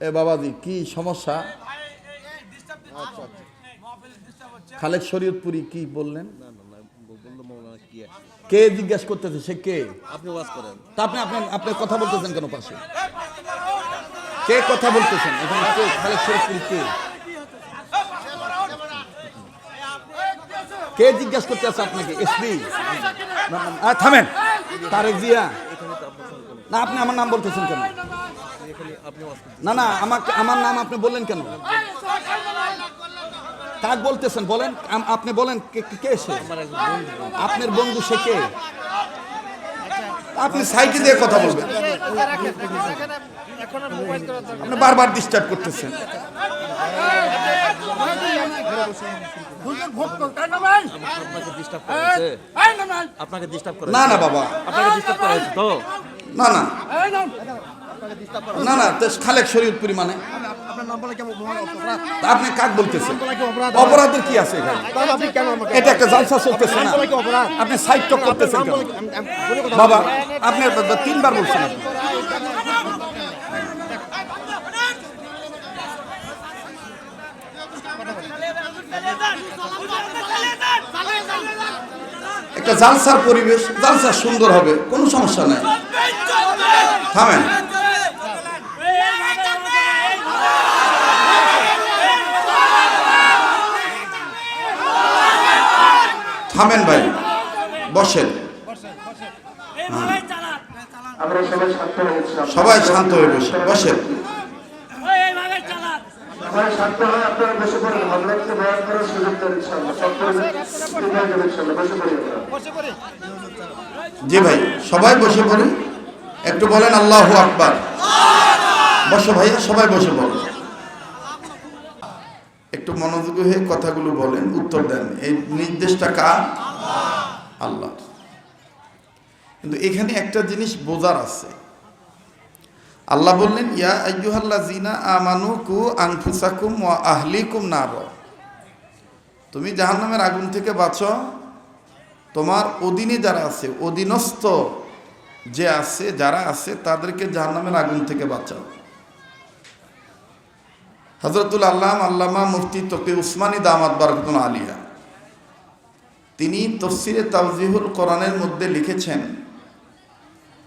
এ বাবাজি কি সমস্যা খালেক শরীয়তপুরি কি বললেন না না না বলল মৌলানা কি জিজ্ঞাসা করতেছে সে কে আপনি ওয়াজ করেন তা আপনি আপনি আপনি কথা বলতেছেন কেন পাশে কে কথা বলতেছেন এখানে কে খালেক শরীফপুরি কে কে জিজ্ঞাসা করতে আছে আপনাকে এসপি থামেন তারেক জিয়া না আপনি আমার নাম বলতেছেন কেন এখানে আপনি ওয়াজ করছেন না না আমাকে আমার নাম আপনি বললেন কেন? কাক বলতেছেন? বলেন আম- আপনি বলেন কে- সে? আপনার বন্ধু সে কে? আপনি সাইডে দিয়ে কথা বলবেন। আপনি বারবার ডিস্টার্ব করতেছেন। আপনাকে ডিস্টার্ব না না বাবা। আপনাকে ডিস্টার্ব করা হয়েছে তো? না না। না না তো খালেক শরীয়তপুরি মানে আপনার নাম বলে কেমন অপরাধ? তা আপনি কাক বলতেছেন? অপরাধের কি আছে এখানে? তাহলে আপনি কেন আমাকে এটা একটা জালসা চলতেছে না। আপনি সাইড টক করতেছেন বাবা আপনি তিনবার বলছেন একটা জালসার পরিবেশ জালসা সুন্দর হবে কোনো সমস্যা নাই। থামেন। থামেন ভাই, বসেন। সবাই শান্ত হয়ে বসে, বসেন। পড়েন জি ভাই, সবাই বসে পড়ে একটু বলেন আল্লাহ আকবার। বসো ভাইয়া, সবাই বসে পড়ো একটু মনোযোগী হয়ে কথাগুলো বলেন, উত্তর দেন। এই নির্দেশটা কার? আল্লাহ। কিন্তু এখানে একটা জিনিস বোঝার আছে। আল্লাহ বললেন, ইয়া আইয়ুহাল্লা জিনা আমানু কু আনফুসাকুম ওয়া আহলিকুম নার। তুমি জাহান্নামের আগুন থেকে বাঁচো। তোমার অধীনে যারা আছে, অধীনস্থ যে আছে, যারা আছে, তাদেরকে জাহান্নামের আগুন থেকে বাঁচাও। হজরতুল আল্লাহ আল্লামা মুফতি তকি উসমানী দামাত বারকুন আলিয়া। তিনি তফসিরে তাওজিহুল কোরআনের মধ্যে লিখেছেন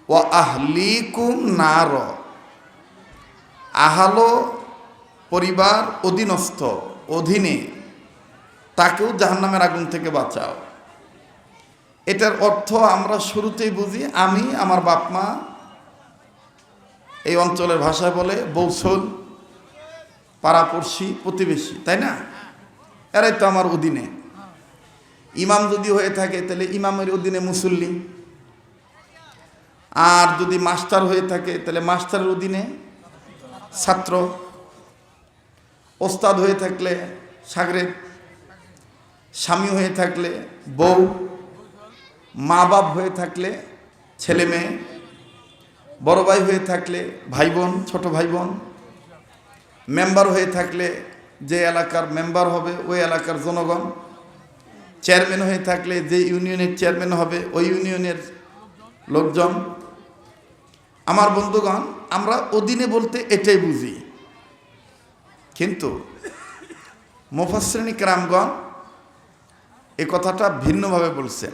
ও আহলিকুম নার আহালো পরিবার, অধীনস্থ, অধীনে, তাকেও জাহান্নামের আগুন থেকে বাঁচাও। এটার অর্থ আমরা শুরুতেই বুঝি, আমি, আমার বাপমা এই অঞ্চলের ভাষায় বলে বৌসল পাড়াপড়শি, প্রতিবেশী, তাই না? এরাই তো আমার অধীনে। ইমাম যদি হয়ে থাকে, তাহলে ইমামের অধীনে মুসল্লি। আর যদি মাস্টার হয়ে থাকে, তাহলে মাস্টারের অধীনে ছাত্র। ওস্তাদ হয়ে থাকলে সাগরেব স্বামী হয়ে থাকলে বউ। মা বাপ হয়ে থাকলে ছেলে মেয়ে বড় ভাই হয়ে থাকলে ভাই বোন, ছোট ভাই বোন। মেম্বার হয়ে থাকলে যে এলাকার মেম্বার হবে, ওই এলাকার জনগণ। চেয়ারম্যান হয়ে থাকলে যে ইউনিয়নের চেয়ারম্যান হবে, ওই ইউনিয়নের লোকজন। আমার বন্ধুগণ, আমরা অধীনে বলতে এটাই বুঝি। কিন্তু মুফাশ্রেণী ক্রামগণ এ কথাটা ভিন্নভাবে বলছেন।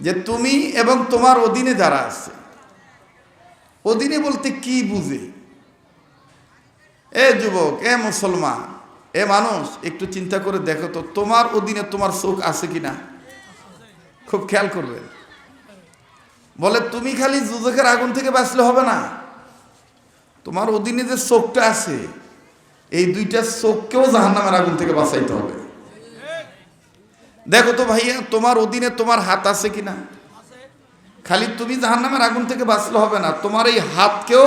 যে তুমি এবং তোমার অধীনে যারা আছে, অধীনে বলতে কি বুঝে? এ যুবক, এ মুসলমান, এ মানুষ, একটু চিন্তা করে দেখো তো, তোমার অধীনে তোমার চোখ আছে কিনা? খুব খেয়াল করবে। বলে, তুমি খালি যুজকের আগুন থেকে বাঁচলে হবে না। তোমার অধীনে যে চোখটা আছে, এই দুইটা চোখকেও জাহান্নামের আগুন থেকে বাঁচাইতে হবে। দেখো তো ভাইয়া, তোমার অধীনে তোমার হাত আছে কিনা? খালি তুমি জাহান্নামের আগুন থেকে বাঁচলে হবে না, তোমার এই হাতকেও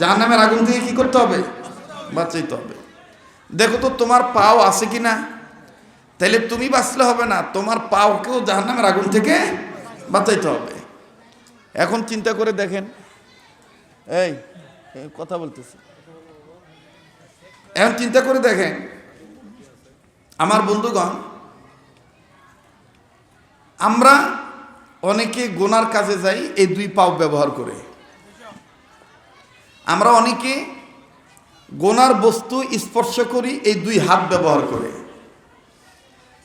জাহান্নামের আগুন থেকে কি করতে হবে? বাঁচাইতে হবে। দেখো তো তোমার পাও আছে কিনা? তাহলে তুমি বাঁচলে হবে না, তোমার পাওকেও জাহান্নামের আগুন থেকে বাঁচাইতে হবে। এখন চিন্তা করে দেখেন। এই কথা বলতেছি। এখন চিন্তা করে দেখেন, আমার বন্ধুগণ, আমরা অনেকে গোনার কাজে যাই, এই দুই পাও ব্যবহার করে। আমরা অনেকে গোনার বস্তু স্পর্শ করি, এই দুই হাত ব্যবহার করে।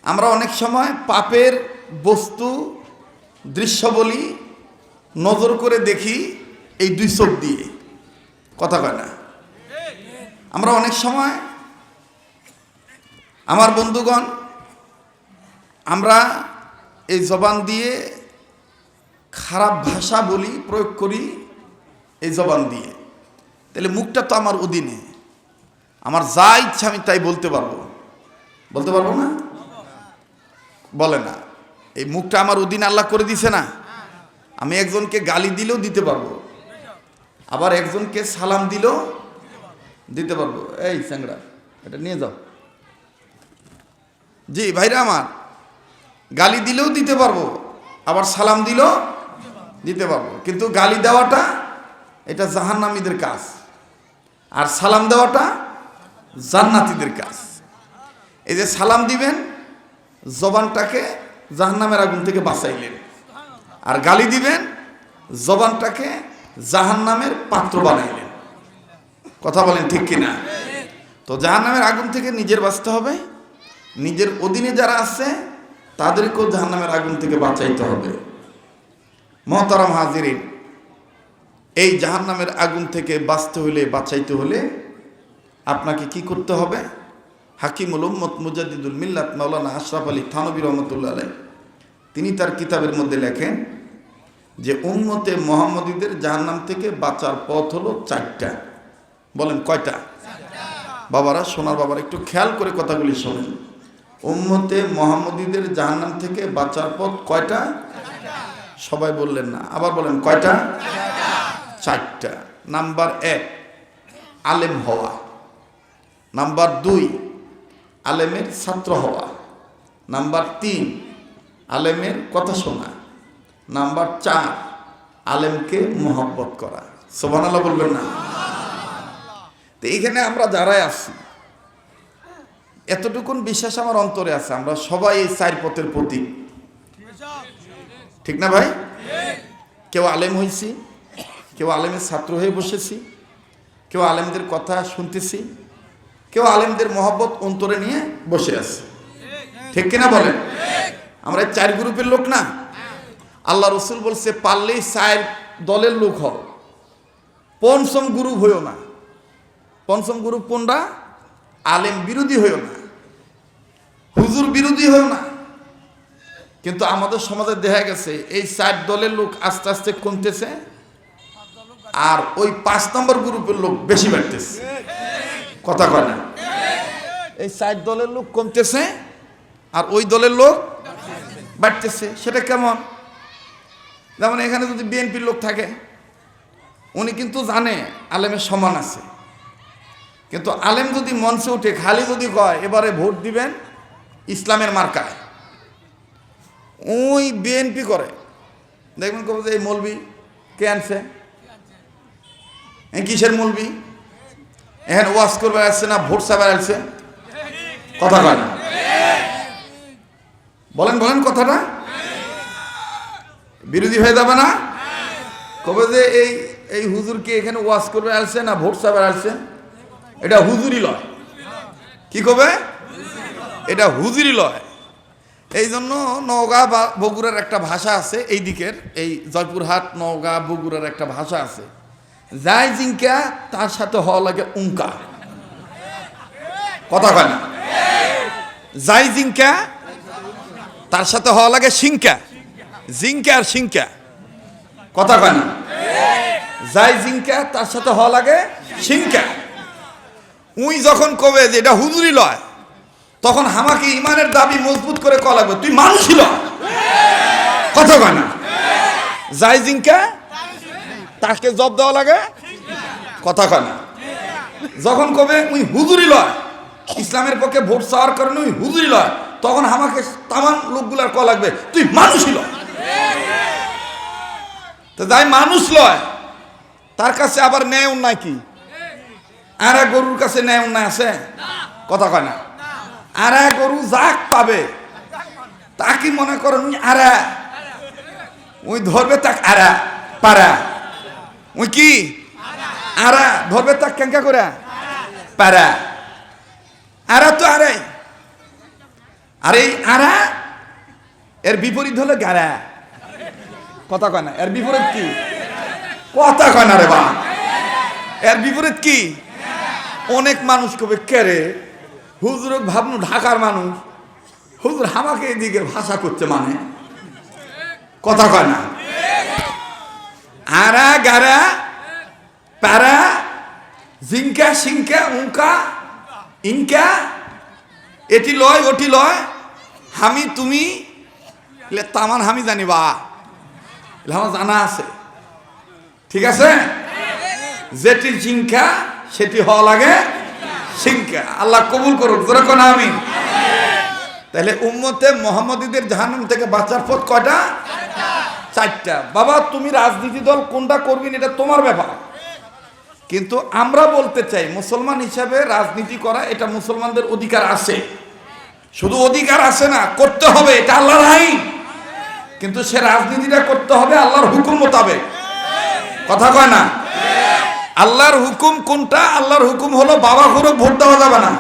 আমরা অনেক সময় পাপের বস্তু, দৃশ্য বলি, নজর করে দেখি, এই দুই চোখ দিয়ে। কথা কয় না? আমরা অনেক সময় আমার বন্ধুগণ, আমরা এই জবান দিয়ে খারাপ ভাষা বলি, প্রয়োগ করি, এই জবান দিয়ে। তাহলে মুখটা তো আমার অধীনে। আমার যা ইচ্ছা আমি তাই বলতে পারব। বলতে পারব না? বলে না। এই মুখটা আমার অধীনে আল্লাহ করে দিছে না। আমি একজনকে গালি দিলেও দিতে পারব। আবার একজনকে সালাম দিলেও দিতে পারব। এই স্যাংরা এটা নিয়ে যাও। জি, ভাইরা আমার, গালি দিলেও দিতে পারব, আবার সালাম দিলেও দিতে পারব। কিন্তু গালি দেওয়াটা, এটা জাহান্নামীদের কাজ। আর সালাম দেওয়াটা জান্নাতীদের কাজ। এই যে সালাম দিবেন, জবানটাকে জাহান্নামের আগুন থেকে বাঁচাইলেন। আর গালি দিবেন, জবানটাকে জাহান্নামের পাত্র বানাইলেন। কথা বলেন ঠিক কিনা? তো জাহান্নামের আগুন থেকে নিজের বাঁচতে হবে। নিজের অধীনে যারা আছে, তাদেরকেও জাহান্নামের আগুন থেকে বাঁচাইতে হবে। মহতারাম হাজিরিন, এই জাহান্নামের আগুন থেকে বাঁচতে হলে বাঁচাইতে হলে আপনাকে কি করতে হবে? হাকিমুল উম্মত মুজাদ্দিদুল মিল্লাত মাওলানা আশরাফ আলী থানবী রহমতুল্লাহ আলাই তিনি তার কিতাবের মধ্যে লেখেন যে উম্মতে মোহাম্মদীদের জাহান্নাম থেকে বাঁচার পথ হলো চারটা। বলেন কয়টা? বাবারা সোনার বাবারা একটু খেয়াল করে কথাগুলি শোনেন। উম্মতে মোহাম্মদীদের জাহান্নাম থেকে বাঁচার পথ কয়টা? সবাই বললেন না আবার বলেন কয়টা? চারটা। নাম্বার এক আলেম হওয়া। নাম্বার দুই, আলেমের ছাত্র হওয়া। নাম্বার তিন, আলেমের কথা শোনা। নাম্বার চার, আলেমকে মোহব্বত করা। সোবান আল্লাহ বলবেন না। তো এইখানে আমরা যারাই আছি, এতটুকুন বিশ্বাস আমার অন্তরে আছে, আমরা সবাই এই চার পথের প্রতীক। ঠিক না ভাই? কেউ আলেম হয়েছি কেউ আলেমের ছাত্র হয়ে বসেছি, কেউ আলেমদের কথা শুনতেছি কেউ আলেমদের মহব্বত অন্তরে নিয়ে বসে আছে। ঠিক কিনা বলেন? আমরা চার গ্রুপের লোক না। আল্লাহ রসুল বলছে, পারলেই চার দলের লোক হও। পঞ্চম গ্রুপ হইও না। পঞ্চম গ্রুপ কোনটা? আলেম বিরোধী হইও না। হুজুর বিরোধী হইও না। কিন্তু আমাদের সমাজে দেখা গেছে, এই চার দলের লোক আস্তে আস্তে কমতেছে, আর ওই পাঁচ নম্বর গ্রুপের লোক বেশি বাড়তেছে। কথা কয় না। এই চার দলের লোক কমতেছে আর ওই দলের লোক বাড়তেছে, সেটা কেমন? যেমন এখানে যদি বিএনপির লোক থাকে, উনি কিন্তু জানে আলেমের সমান আছে। কিন্তু আলেম যদি মঞ্চে উঠে খালি যদি কয়, এবারে ভোট দিবেন ইসলামের মার্কায়। ওই বিএনপি করে। দেখবেন কবে যে এই মলবি কে আনছে? কিসের মলবি এখানে ওয়াজ করবে আসছে না, ভোট সাবার আসছে? কথা কয় না। বলেন বলেন কথাটা। বিরোধী হয়ে যাবে না? কবে যে এই এই হুজুরকে এখানে ওয়াজ করবে আসছে না, ভোট সাবার আসছে? এটা হুজুরি লয়। কি কবে? এটা হুজুরি লয়। এই জন্য নওগাঁ বা বগুড়ার একটা ভাষা আছে, এই দিকের, এই জয়পুরহাট, নওগাঁ, বগুড়ার একটা ভাষা আছে। যাই জিঙ্কা তার সাথে হওয়া লাগে উঙ্কা কথা কয় না? যাই জিঙ্কা তার সাথে হওয়া লাগে সিংকা। জিঙ্কা আর সিংকা। কথা কয় না? যাই জিঙ্কা তার সাথে হওয়া লাগে সিংকা। উই যখন কবে যে এটা হুজুরি লয়, তখন আমাকে ইমানের দাবি মজবুত করে লাগবে, তুই মানুষই লয়। কথা কয় না? যাই জিঙ্কা তাকে জব দেওয়া লাগে? কথা কয় যখন কবে উই হুজুরি লয়, ইসলামের পক্ষে ভোট চাওয়ার কারণে উই হুজুরি লয়, তখন আমাকে তামান লোকগুলার কয়া লাগবে, তুই মানুষই লয়। তো যাই মানুষ লয়, তার কাছে আবার ন্যায় অন্যায় কি? আর গরুর কাছে ন্যায় অন্যায় আছে? কথা কয় না। আর গরু যাক পাবে, তা কি মনে করেন উনি আরা? ওই ধরবে তাক আরা, পারা। ওই কি আরা ধরবে তা কেঙ্কা করে? পারা আরা তো আরে আরে আরা এর বিপরীত হলো গারা কথা কয় না, এর বিপরীত কি? কথা কয় না রে বা। এর বিপরীত কি? অনেক মানুষ কবে কেরে হুজুর ভাবনু ঢাকার মানুষ, হুজুর হামাকে এদিকে ভাষা করছে মানে। কথা কয় না। আরা, গারা প্যারা জিঙ্কা সিঙ্কা উঙ্কা ইনকা এটি লয়, ওটি লয়, হামি, তুমি তামান হামি জানি বা আমার জানা আছে। ঠিক আছে? যেটি জিঙ্কা সেটি হওয়া লাগে সিঙ্কা আল্লাহ কবুল করুক যেরকম আমি তাহলে উম্মতে মোহাম্মদীদের জাহান্নাম থেকে বাঁচার পথ কয়টা? চারটা। বাবা, তুমি রাজনীতি দল কোনটা করবি এটা তোমার ব্যাপার। কিন্তু আমরা বলতে চাই, মুসলমান হিসাবে রাজনীতি করা, এটা মুসলমানদের অধিকার আছে। শুধু অধিকার আছে না, করতে হবে, এটা আল্লাহর আইন। কিন্তু সে রাজনীতিটা করতে হবে আল্লাহর হুকুম মোতাবেক। কথা কয় না? আল্লাহর হুকুম কোনটা? আল্লাহর হুকুম হলো বাবা ঘুরো ভোট দেওয়া যাবে না।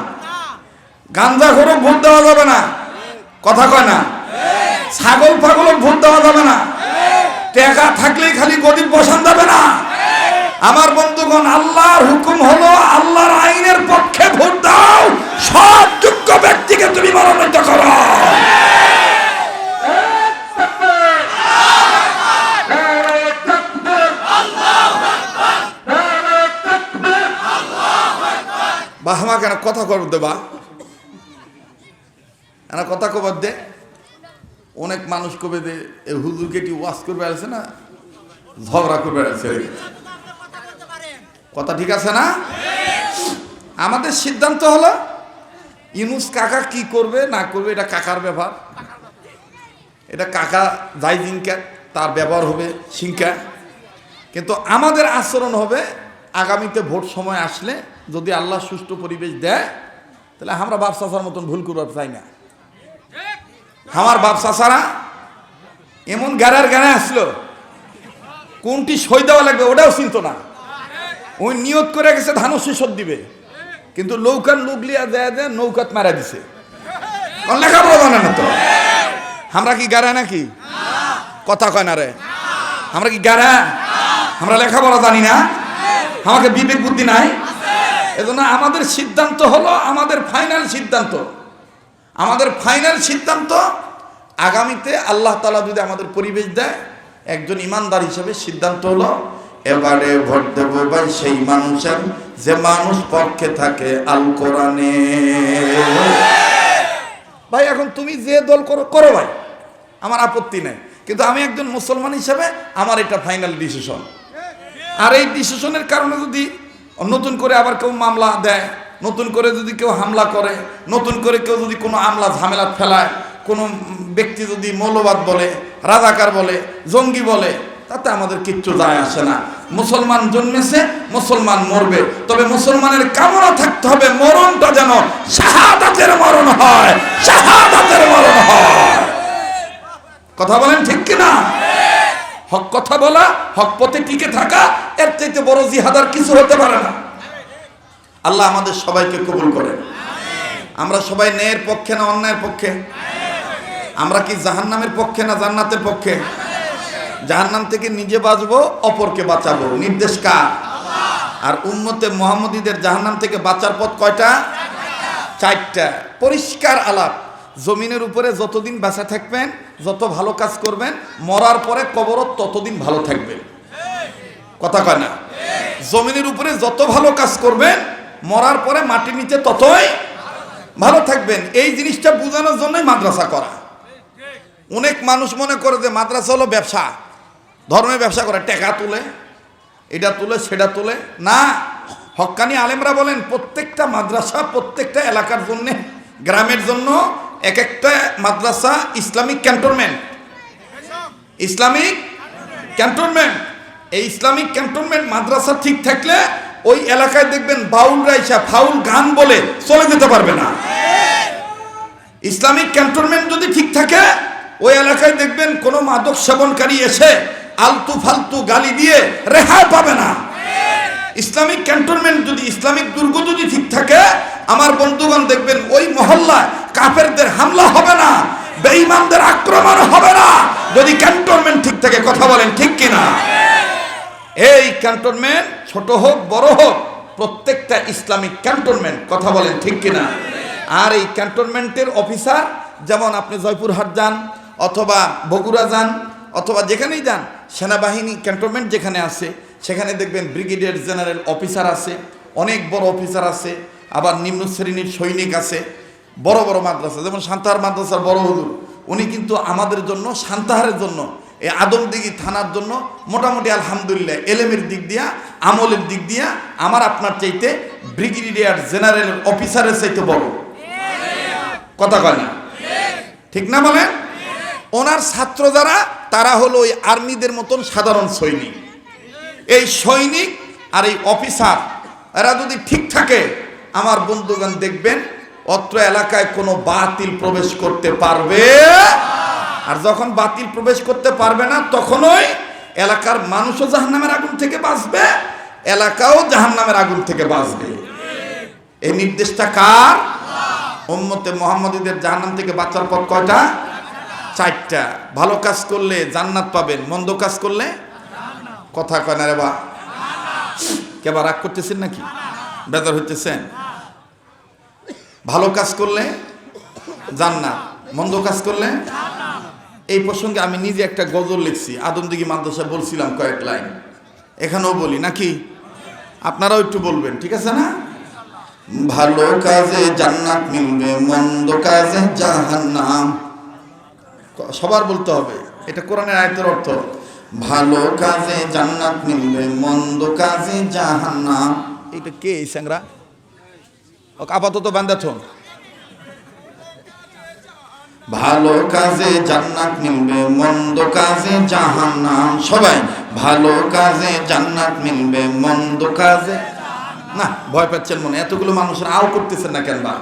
গাঞ্জা ঘুরো ভোট দেওয়া যাবে না। কথা কয় না? ছাগল পাগল ভোট দেওয়া যাবে না। টাকা থাকলেই খালি গরিব বসান যাবে না। আমার বন্ধুগণ, আল্লাহর হুকুম হলো আল্লাহর আইনের পক্ষে ভোট দাও, সব যোগ্য ব্যক্তিকে তুমি মনোনীত করো। বাহমা কেন কথা কর দেবা কথা কবর দে? অনেক মানুষ কবে এই হুজুরকে কি ওয়াশ করবে আছে না? ঝগড়া করবে আছে। কথা ঠিক আছে না? আমাদের সিদ্ধান্ত হলো ইনুস কাকা কি করবে, না করবে, এটা কাকার ব্যাপার এটা কাকা যাই জিঙ্কা তার ব্যবহার হবে সিঙ্কা কিন্তু আমাদের আচরণ হবে, আগামীতে ভোট সময় আসলে যদি আল্লাহ সুষ্ঠু পরিবেশ দেয়, তাহলে আমরা বাপ চাষার মতন ভুল করবার চাই না। আমার বাপ চাষারা এমন গাড়ার গাড়ে আসলো। কোনটি সই দেওয়া লাগবে ওটাও চিনত না। ওই নিয়ত করে গেছে ধানও শেষত দিবে। কিন্তু নৌকার লুগলিয়া দেয় দেয় নৌকাত মারা দিছে। লেখাপড়া জানে না তো? আমরা কি গাড়া নাকি? কথা কয় না রে। আমরা কি গাড়া? আমরা লেখাপড়া জানি না। আমাকে বিবেক বুদ্ধি নাই। এজন্য আমাদের সিদ্ধান্ত হলো, আমাদের ফাইনাল সিদ্ধান্ত। আমাদের ফাইনাল সিদ্ধান্ত, আগামীতে আল্লাহ তালা যদি আমাদের পরিবেশ দেয়, একজন ইমানদার হিসেবে সিদ্ধান্ত হলো, এবারে ভোট দেব ভাই সেই মানুষের, যে মানুষ পক্ষে থাকে আল কোরআনে। ভাই এখন তুমি যে দল করো করো ভাই, আমার আপত্তি নেই। কিন্তু আমি একজন মুসলমান হিসেবে আমার এটা ফাইনাল ডিসিশন আর এই ডিসিশনের কারণে যদি নতুন করে আবার কেউ মামলা দেয় নতুন করে যদি কেউ হামলা করে, নতুন করে কেউ যদি কোনো আমলা ঝামেলা ফেলায়, কোনো ব্যক্তি যদি মৌলবাদ বলে, রাজাকার বলে, জঙ্গি বলে, তাতে আমাদের কিচ্ছু যায় আসে না। মুসলমান জন্মেছে, মুসলমান মরবে। তবে মুসলমানের কামনা থাকতে হবে মরণটা যেন শাহাদাতের মরণ হয়, শাহাদাতের মরণ হয়। কথা বলেন ঠিক কিনা? হক কথা বলা, হক পথে টিকে থাকা, এর চাইতে বড় জিহাদার কিছু হতে পারে না। আল্লাহ আমাদের সবাইকে কবুল করেন। আমরা সবাই ন্যায়ের পক্ষে না অন্যায়ের পক্ষে? আমরা কি জাহান্নামের পক্ষে না জান্নাতের পক্ষে? জাহান্নাম থেকে নিজে বাঁচবো, অপরকে বাঁচাবো। নির্দেশ কার? আর উম্মতে মোহাম্মদীদের জাহান্নাম থেকে বাঁচার পথ কয়টা? চারটা। পরিষ্কার আলাপ। জমিনের উপরে যতদিন বাঁচা থাকবেন, যত ভালো কাজ করবেন, মরার পরে কবরত ততদিন ভালো থাকবেন কথা কয় না? জমিনের উপরে যত ভালো কাজ করবেন মরার পরে মাটির নিচে ততই ভালো থাকবেন। এই জিনিসটা বোঝানোর জন্যই মাদ্রাসা করা। অনেক মানুষ মনে করে যে মাদ্রাসা হলো ব্যবসা। ধর্মের ব্যবসা করে, টাকা তুলে, এটা তুলে, সেটা তুলে। না হক্কানি আলেমরা বলেন, প্রত্যেকটা মাদ্রাসা, প্রত্যেকটা এলাকার জন্য, গ্রামের জন্য এক একটা মাদ্রাসা ইসলামিক ক্যান্টনমেন্ট। Islamic cantonment. এই ইসলামিক ক্যান্টনমেন্ট মাদ্রাসা ঠিক থাকলে ওই এলাকায় দেখবেন বাউল রাইসা ফাউল গান বলে চলে যেতে পারবে না। ইসলামিক ক্যান্টনমেন্ট যদি ঠিক থাকে, ওই এলাকায় দেখবেন কোনো মাদক সেবনকারী এসে আলতু ফালতু গালি দিয়ে রেহাই পাবে না। ইসলামিক ক্যান্টনমেন্ট যদি, ইসলামিক দুর্গ যদি ঠিক থাকে, আমার বন্ধুগণ দেখবেন ওই মহল্লায় কাফেরদের হামলা হবে না, বেঈমানদের আক্রমণ হবে না। যদি ক্যান্টনমেন্ট ঠিক থাকে, কথা বলেন ঠিক কিনা? এই ক্যান্টনমেন্ট ছোট হোক, বড় হোক, প্রত্যেকটা ইসলামিক ক্যান্টনমেন্ট, কথা বলেন ঠিক কিনা? আর এই ক্যান্টনমেন্টের অফিসার, যেমন আপনি জয়পুরহাট যান, অথবা বগুড়া যান, অথবা যেখানেই যান, সেনাবাহিনী ক্যান্টনমেন্ট যেখানে আছে, সেখানে দেখবেন ব্রিগেডিয়ার জেনারেল অফিসার আছে, অনেক বড় অফিসার আছে, আবার নিম্ন শ্রেণির সৈনিক আছে, বড় বড় মাদ্রাসা, যেমন সান্তাহার মাদ্রাসার বড় হুজুর, উনি কিন্তু আমাদের জন্য, সান্তাহারের জন্য এই আদমদিঘি থানার জন্য মোটামুটি আলহামদুলিল্লাহ, এলেমের দিক দিয়া, আমলের দিক দিয়া আমার আপনার চাইতে ব্রিগেডিয়ার জেনারেল অফিসারের চাইতে বড়। কথা কয় না? ঠিক না বলেন ওনার ছাত্র যারা, তারা হলো ওই আর্মিদের মতন সাধারণ সৈনিক। এই সৈনিক আর এই অফিসার, এরা যদি ঠিক থাকে, আমার বন্ধুগণ দেখবেন, অত্র এলাকায় কোনো বাতিল প্রবেশ করতে পারবে আর যখন বাতিল প্রবেশ করতে পারবে না, তখনই এলাকার মানুষও জাহান্নামের আগুন থেকে বাঁচবে, এলাকাও জাহান্নামের আগুন থেকে বাঁচবে। এই নির্দেশটা কার? উম্মতে মোহাম্মদীদের জাহান্নাম থেকে বাঁচার পথ কয়টা? চারটা। ভালো কাজ করলে জান্নাত পাবেন, মন্দ কাজ করলে? কথা কয় না রে বা। কেবা রাগ করতেছেন নাকি? বেজার হইতেছেন? ভালো কাজ করলে জান্নাত, মন্দ কাজ করলে? এই প্রসঙ্গে আমি নিজে একটা গজল লিখছি আদমদিঘি মাদ্রাসা বলছিলাম কয়েক লাইন। এখানেও বলি, নাকি? আপনারাও একটু বলবেন, ঠিক আছে না? ভালো কাজে জান্নাত মিলবে, মন্দ কাজে জাহান্নাম। সবার বলতে হবে, এটা কোরআনের আয়তের অর্থ। ভালো কাজে জান্নাত মিলবে, মন্দ কাজে জাহান্নাম। এটা কে এই স্যাংরা? আপাতত বান্দাথন ভালো কাজে জান্নাত মিলবে, মন্দ কাজে জাহান্নাম। সবাই, ভালো কাজে জান্নাত মিলবে, মন্দ কাজে না, ভয় পাচ্ছেন মনে, এতগুলো মানুষের আও করতেছেন না কেন বা?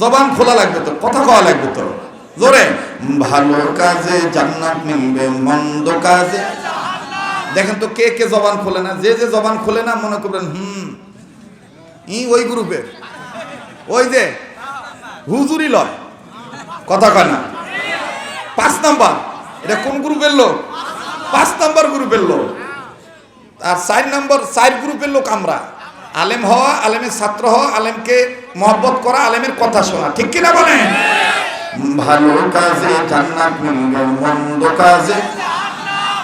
জবান খোলা লাগবে তো, কথা কওয়া লাগবে তো। জোরে, ভালো কাজে জান্নাত মিলবে, মন্দ কাজে দেখেন তো কে কে জবান খোলে না, যে যে জবান খোলে না, মনে করবেন, হুম, ই ওই গ্রুপের, ওই যে, হুজুরি লয়। কথা কয় না। পাঁচ নাম্বার এটা কোন গ্রুপের লোক? পাঁচ নাম্বার গ্রুপের লোক। আর চার নাম্বার চার গ্রুপের লোক আমরা। আলেম হওয়া আলেমের ছাত্র হওয়া আলেমকে মহব্বত করা আলেমের কথা শোনা। ঠিক কিনা বলেন? ভালো কাজে জান্নাত মিলবে মন্দ কাজে।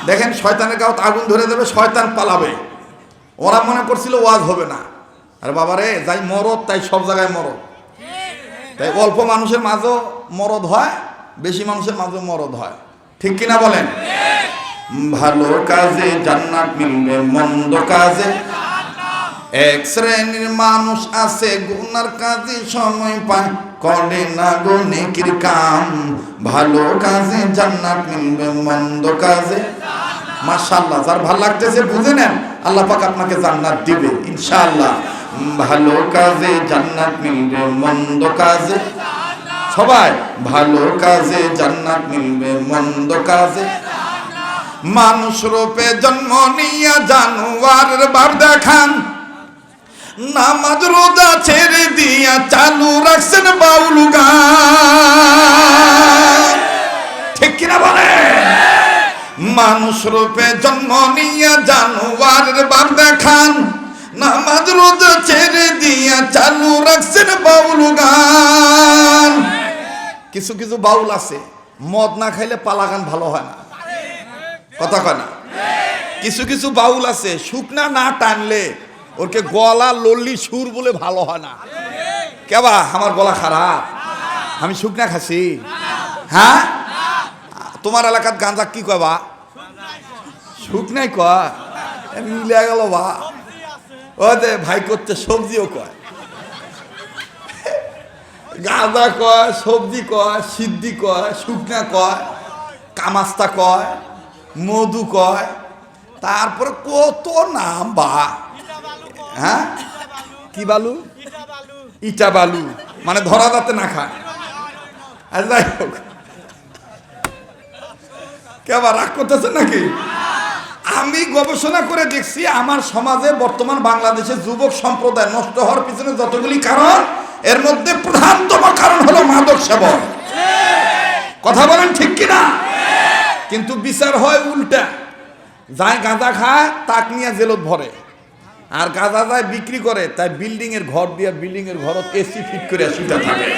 দেখেন শয়তানের গাঁত আগুন ধরে দেবে শয়তান পালাবে। ওরা মনে করছিল ওয়াজ হবে না। আর বাবারে যাই মরদ তাই সব জায়গায় মরদ তাই অল্প মানুষের মাঝেও মরদ হয়, বেশি মানুষের মাঝেও মরদ হয়। ঠিক কিনা বলেন? ভালো কাজে জান্নাত মিলবে, মন্দ কাজে। এক শ্রেণির মানুষ আছে, গুনার কাজে সময় পায়, করে না গো কাম। ভালো কাজে জান্নাত মিলবে, মন্দ কাজে। মাশাআল্লাহ, যার ভালো লাগতেছে বুঝে নেন, আল্লাহ পাক আপনাকে জান্নাত দিবে, ইনশাআল্লাহ। ভালো কাজে জান্নাত মিলবে, মন্দ কাজে। সবাই, ভালো কাজে জান্নাত মিলবে, মন্দ কাজে। মানুষ রূপে জন্ম নিয়া জানুয়ারের বাপ দেখান। নামাজ রোজা ছেড়ে দিয়া চালু রাখছেন বাউল গান। ঠিক কিনা বলে? মানুষ রূপে জন্ম নিয়া জানুয়ারের বাপ দেখান। নামাজ রোজা ছেড়ে দিয়া চালু রাখছেন বাউল গান। কিছু কিছু বাউল আছে, মদ না খাইলে পালা গান ভালো হয় না। কথা কয় না? কিছু কিছু বাউল আছে, শুকনা না টানলে ওরকে গলা লল্লি সুর বলে ভালো হয় না। কেবা আমার গলা খারাপ। আমি শুকনা খাসি। হ্যাঁ? তোমার এলাকার গাঁজা কি কয় বা? শুকনাই কয়। মিলে গেল বা। ও ভাই করতে সবজিও কয়। গাঁদা কয়, সবজি কয়, সিদ্ধি কয়, শুকনা কয়, কামাস্তা কয়, মধু কয়, তারপরে কত নাম বা? হ্যাঁ? কি বালু? ইটা বালু মানে ধরা যাতে না খায়। আর যাই হোক। কেবার রাগ করতেছে নাকি? আমি গবেষণা করে দেখছি আমার সমাজে বর্তমান বাংলাদেশের যুবক সম্প্রদায় নষ্ট হওয়ার পিছনে যতগুলি কারণ, এর মধ্যে প্রধানতম কারণ হলো মাদক সেবন। কথা বলেন ঠিক কিনা? কিন্তু বিচার হয় উল্টা। যায় গাঁজা খায়, তাক নিয়ে জেলত ভরে। আর গাঁজা যায় বিক্রি করে, তাই বিল্ডিং এর ঘর দিয়ে বিল্ডিং এর ঘরত এসি ফিট করে শুতে থাকে।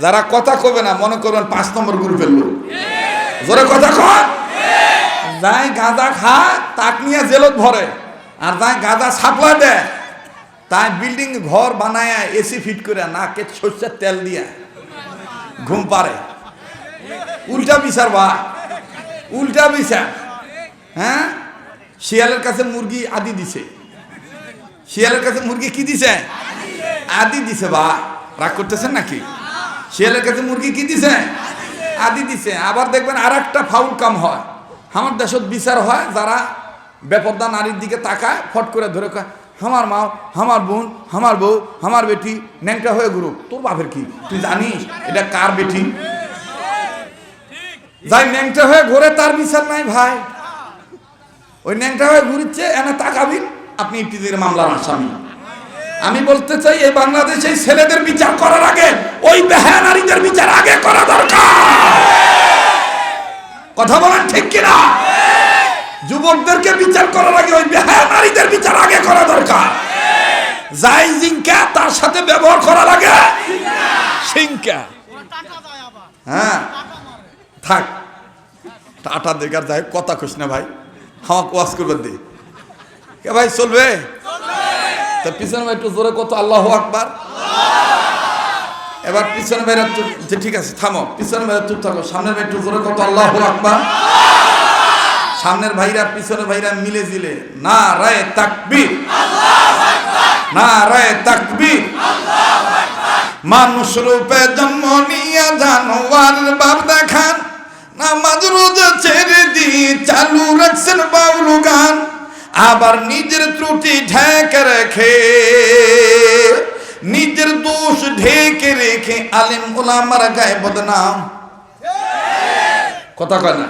যারা কথা কবে না, মনে করবেন পাঁচ নম্বর গ্রুপের লোক। জোরে কথা কয় যাই গাঁজা খায় তাক নিয়ে জেলত ভরে। আর যাই গাঁজা সাপ্লাই দেয় তাই বিল্ডিং ঘর বানায় এসি ফিট করে নাকে সর্ষের তেল দিয়া। ঘুম পারে। উল্টা বিচার বা, উল্টা বিচার। হ্যাঁ? শিয়ালের কাছে মুরগি আদি দিছে। শিয়ালের কাছে মুরগি কি দিছে? আদি দিছে বা, রাগ করতেছেন নাকি? শিয়ালের কাছে মুরগি কি দিছে? আদি দিছে। আবার দেখবেন আর একটা ফাউল কাম হয়। আমার দেশত বিচার হয়, যারা বেপর্দা নারীর দিকে তাকায়, ফট করে ধরে কয়, আমার মা, আমার বোন, আমার বউ, আমার বেটি ন্যাংটা হয়ে ঘুরুক। তোর বাপের কি? তুই জানিস, এটা কার বেটি? যাই ন্যাংটা হয়ে ঘুরে, তার বিচার নাই ভাই। ওই ন্যাংটা হয়ে ঘুরছে এনে তাকাবিন, আপনি ইফতিজির মামলার আসামি। আমি বলতে চাই, এই বাংলাদেশে ছেলেদের বিচার করার আগে, ওই বেহায়া নারীদের বিচার আগে করা দরকার। কথা বলেন ঠিক কিনা? যুবকদেরকে বিচার করার আগে ওই বেহায়া নারীদের বিচার আগে করা দরকার। যাই জিঙ্কা তার সাথে ব্যবহার করা লাগে, সিংকা। হ্যাঁ থাক। টাটা দেখার যাই কথা খুশ না ভাই। আমাকে ওয়াজ করবে দে। কে ভাই, চলবে? তা পিছনে একটু জোরে কত আল্লাহ আকবার। এবার পিছনে চুপ যে ঠিক আছে, থামো। পিছনে ভাইরা চুপ থাকো সামনের ভাই একটু জোরে কত আল্লাহ আকবার। সামনের ভাইরা, পিছনে ভাইরা মিলে জিলে। না রায় তাকবীর। না রায় তাকবীর। মানুষ রূপে জন্ম নিয়ে জানোয়ার বাপ দেখান। নামাজ রোজা ছেড়ে দিয়ে চালু রাখছেন বাউল গান। আবার নিজের ত্রুটি ঢেকে রেখে নিজের দোষ ঢেকে রেখে আলিম গোলামার গায়ে বদনাম। কথা কয় না?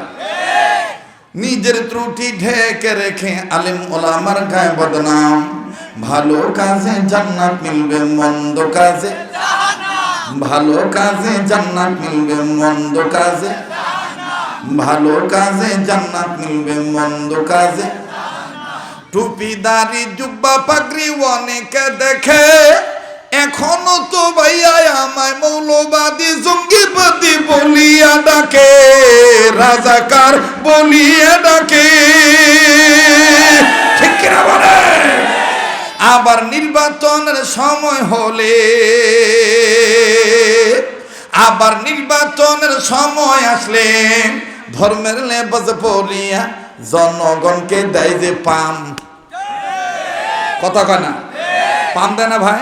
নিজের ত্রুটি ঢেকে রেখে আলিম ওলামার গায়ে বদনাম। ভালো কাজে জান্নাত মিলবে, মন্দ কাজে। ভালো কাজে জান্নাত মিলবে, মন্দ কাজে। ভালো কাজে জান্নাত মিলবে, মন্দ কাজে। টুপিদারি জুব্বা, পাগড়ি অনেকে দেখে। এখনও তো ভাইয়া আমায় মৌলবাদী জঙ্গিবাদী বলিয়া ডাকে, রাজাকার বলিয়া ডাকে। ঠিক আবার নির্বাচনের সময় হলে, আবার নির্বাচনের সময় আসলে ধর্মের লেবাস পড়িয়া জনগণকে দেয় যে পাম। কথা কয় না? পাম দেয় না ভাই?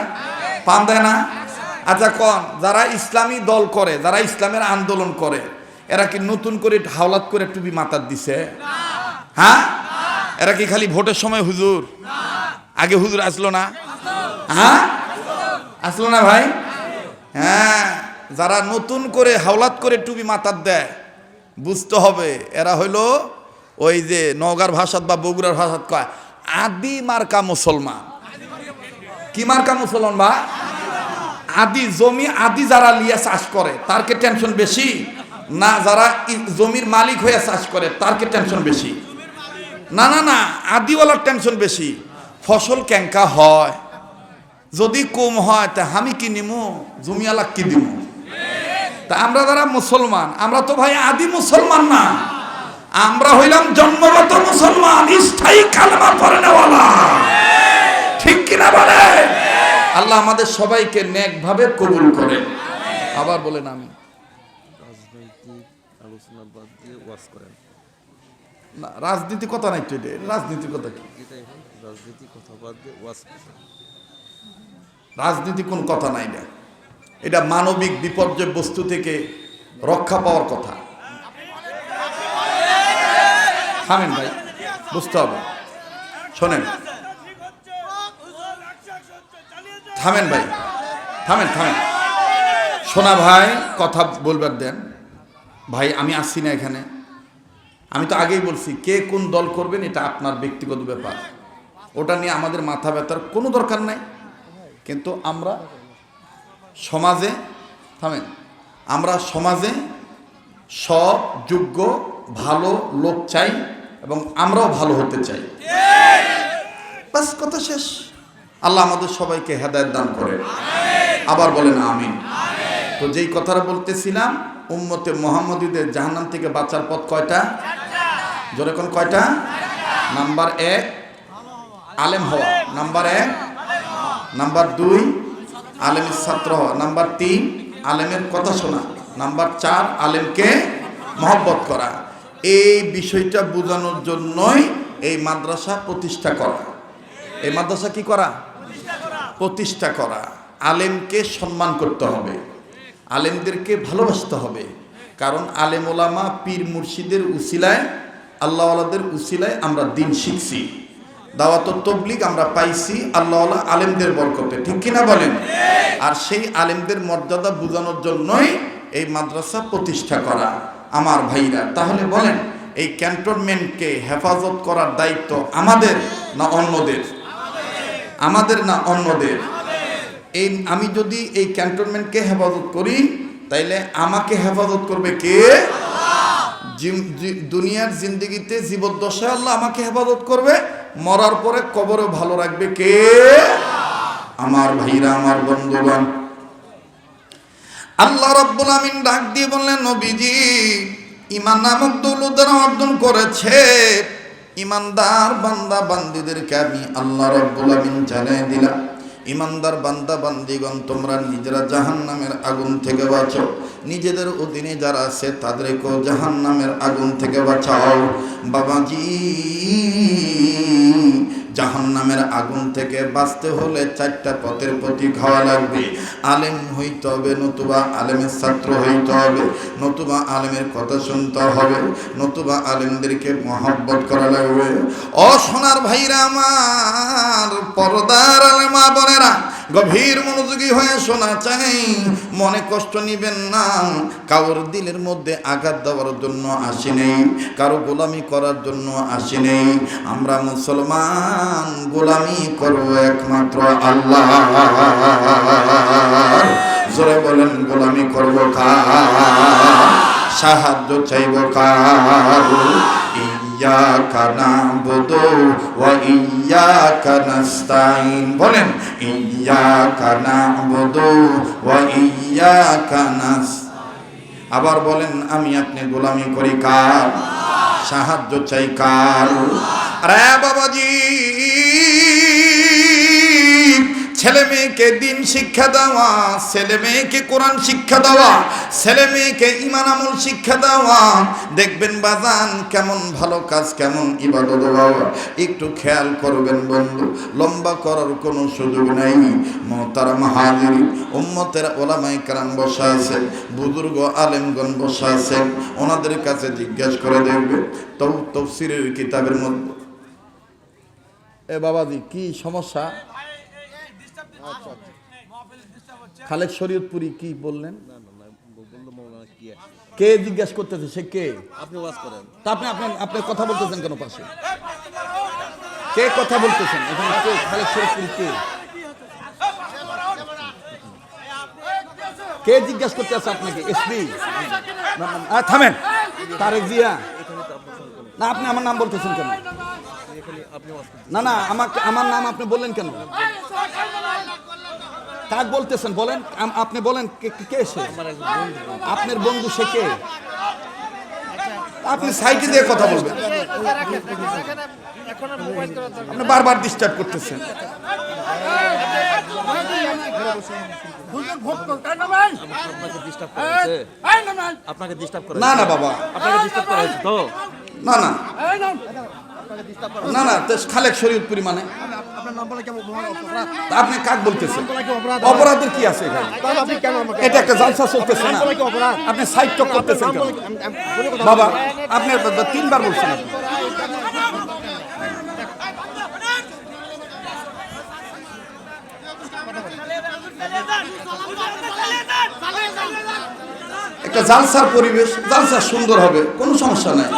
পাম দেয় না? আচ্ছা কন, যারা ইসলামী দল করে, যারা ইসলামের আন্দোলন করে, এরা কি নতুন করে হাওলাত করে টুপি মাথার দিছে? হ্যাঁ? এরা কি খালি ভোটের সময় হুজুর? আগে হুজুর আসলো না? হ্যাঁ? আসলো না ভাই? হ্যাঁ যারা নতুন করে হাওলাত করে টুপি মাথার দেয়, বুঝতে হবে, এরা হইল ওই যে নওগাঁর ভাষাত বা বগুড়ার ভাষাত কয়, আদি মার্কা মুসলমান। কি মার্কা মুসলমান বা? আদি জমি, আদি যারা লিয়া চাষ করে তার কে টেনশন বেশি? না, যারা জমির মালিক হয়ে চাষ করে তার কে টেনশন বেশি? না না না, আদিওয়ালার টেনশন বেশি। ফসল ক্যাঙ্কা হয়। যদি কম হয়, তা আমি কি নিমু? জমিয়ালা কি দিব তা আমরা যারা মুসলমান, আমরা তো ভাই আদি মুসলমান না। আমরা হইলাম জন্মগত মুসলমান, স্থায়ী কালমা পরে নেওয়ালা। ঠিক কিনা বলে? আল্লাহ আমাদের সবাইকে নেক ভাবে কবুল করে আবার বলেন আমি। রাজনৈতিক আলোচনা বাদ দিয়ে ওয়াজ করেন। না রাজনীতি কথা নাই তো এটা রাজনীতির কথা কি? রাজনীতি কথা বাদ দিয়ে ওয়াজ করেন। রাজনীতি কোন কথা নাই না এটা মানবিক বিপর্যয় বস্তু থেকে রক্ষা পাওয়ার কথা। থামেন ভাই বুঝতে হবে। শোনেন থামেন ভাই, থামেন থামেন। সোনা ভাই, কথা বলবার দেন। ভাই, আমি আসছি না এখানে। আমি তো আগেই বলছি, কে কোন দল করবেন এটা আপনার ব্যক্তিগত ব্যাপার। ওটা নিয়ে আমাদের মাথা ব্যথার কোনো দরকার নাই। কিন্তু আমরা সমাজে, থামেন, আমরা সমাজে সব যোগ্য, ভালো লোক চাই এবং আমরাও ভালো হতে চাই। বাস, কথা শেষ। আল্লাহ আমাদের সবাইকে হেদায়ত দান করে আবার বলেন আমিন। তো যেই কথাটা বলতেছিলাম উম্মতে মোহাম্মদীদের জাহান্নাম থেকে বাঁচার পথ কয়টা? জোরে কোন কয়টা? নাম্বার এক আলেম হওয়া। নাম্বার এক নাম্বার দুই আলেমের ছাত্র হওয়া। নাম্বার তিন আলেমের কথা শোনা। নাম্বার চার আলেমকে মহব্বত করা। এই বিষয়টা বোঝানোর জন্যই এই মাদ্রাসা প্রতিষ্ঠা করা। এই মাদ্রাসা কি করা? প্রতিষ্ঠা করা। আলেমকে সম্মান করতে হবে। আলেমদেরকে ভালোবাসতে হবে। কারণ আলেম ওলামা পীর মুর্শিদের উসিলায় আল্লাহওয়ালাদের উসিলায় আমরা দিন শিখছি। দাওয়াত তবলিগ আমরা পাইছি আল্লাহওয়ালা আলেমদের বরকতে। ঠিক কিনা বলেন? আর সেই আলেমদের মর্যাদা বোঝানোর জন্যই এই মাদ্রাসা প্রতিষ্ঠা করা। আমার ভাইরা, তাহলে বলেন, এই ক্যান্টনমেন্টকে হেফাজত করার দায়িত্ব আমাদের না অন্যদের? আমাদের না অন্যদের? এই আমি যদি এই ক্যান্টনমেন্টকে হেফাজত করি, তাইলে আমাকে হেফাজত করবে কে? দুনিয়ার জিন্দগিতে জীবদ্দশায় আল্লাহ আমাকে হেফাজত করবে, মরার পরে কবরে ভালো রাখবে কে? আমার ভাইরা, আমার বন্ধুগণ। আল্লাহ রাব্বুল আমিন ডাক দিয়ে বললেন, নবীজি ইমান নামক দৌলতের অর্জন করেছে ইমানদার বান্দা বান্দিদেরকে আমি আল্লাহ রব্বুল আমিন জানিয়ে দিলাম। ইমানদার বান্দা বান্দিগণ, তোমরা নিজেরা জাহান নামের আগুন থেকে বাঁচো। নিজেদের অধীনে যারা আছে, তাদেরকেও জাহান নামের আগুন থেকে বাঁচাও। বাবাজি জাহান নামের আগুন থেকে বাঁচতে হলে চারটা পথের প্রতি খাওয়া লাগবে। আলেম হইতে হবে, নতুবা আলেমের ছাত্র হইতে হবে, নতুবা আলেমের কথা শুনতে হবে, নতুবা আলেমদেরকে মহব্বত করা লাগবে। ও সোনার ভাইরা আমার, পর্দার আলেমা বোনেরা গভীর মনোযোগী হয়ে শোনা চাই। মনে কষ্ট নিবেন না। কারোর দিলের মধ্যে আঘাত দেওয়ার জন্য আসি নেই। কারও গোলামি করার জন্য আসি নেই। আমরা মুসলমান, গোলামি করব একমাত্র আল্লাহ। জোরে বলেন, গোলামি করব কার? সাহায্য চাইব কার? ইয়াকা নাবুদু ওয়া ইয়াকা নাস্তাইন বলেন, ইয়াকা নাবুদু ওয়া ইয়াকা নাস আবার বলেন, আমি আপনি গোলামি করি কার? সাহায্য চাই কার? আরে বাবাজি! ছেলে মেয়েকে দিন শিক্ষা দেওয়া, ছেলে মেয়েকে কোরআন শিক্ষা দেওয়া, ছেলে মেয়েকে ইমান আমল শিক্ষা দেওয়া। দেখবেন বাজান কেমন ভালো কাজ, কেমন ইবাদত একটু খেয়াল করবেন বন্ধু, লম্বা করার কোনো সুযোগ নাই। মহতারা মাহাজির, উম্মতের ওলামাই কারাম বসা আছে বুজুর্গ আলেমগণ বসা আছে ওনাদের কাছে জিজ্ঞাসা করে দেখবে তৌ তফসিরের কিতাবের মধ্যে। এ বাবাজি, কি সমস্যা? খালেক শরীয়তপুরি কি বললেন? কি জিজ্ঞেস করতেছে? সে কে? আপনি ওয়াজ করেন। তা আপনি আপনি আপনি কথা বলতেছেন কেন পাশে? কে কথা বলতেছেন? এখানে কে? খালেক শরীফপুরি কে? কে জিজ্ঞাসা করতে আছে আপনাকে? এসপি? থামেন। তারেক জিয়া। না আপনি আমার নাম বলতেছেন কেন? না না আমাকে আমার নাম আপনি বললেন কেন? কাক বলতেছেন? বলেন আপনি বলেন কে- সে? আপনার বন্ধু সে কে? আপনি সাইডে দিয়ে কথা বলবেন। আপনি বারবার ডিস্টার্ব করতেছেন। আপনাকে ডিস্টার্ব করা আপনাকে না না বাবা। আপনাকে ডিস্টার্ব করা হয়েছে তো? না না। না না খালেক শরীয়তপুরি মানে আপনি কাক বলতেছেন? অপরাধের কি আছে এখানে? তাহলে আপনি কেন আমাকে এটা একটা জালসা চলতেছে না। আপনি আপনার করতেছেন বাবা আপনি তিনবার বলছেন আপনি। একটা জালসার পরিবেশ জালসা সুন্দর হবে কোনো সমস্যা নাই।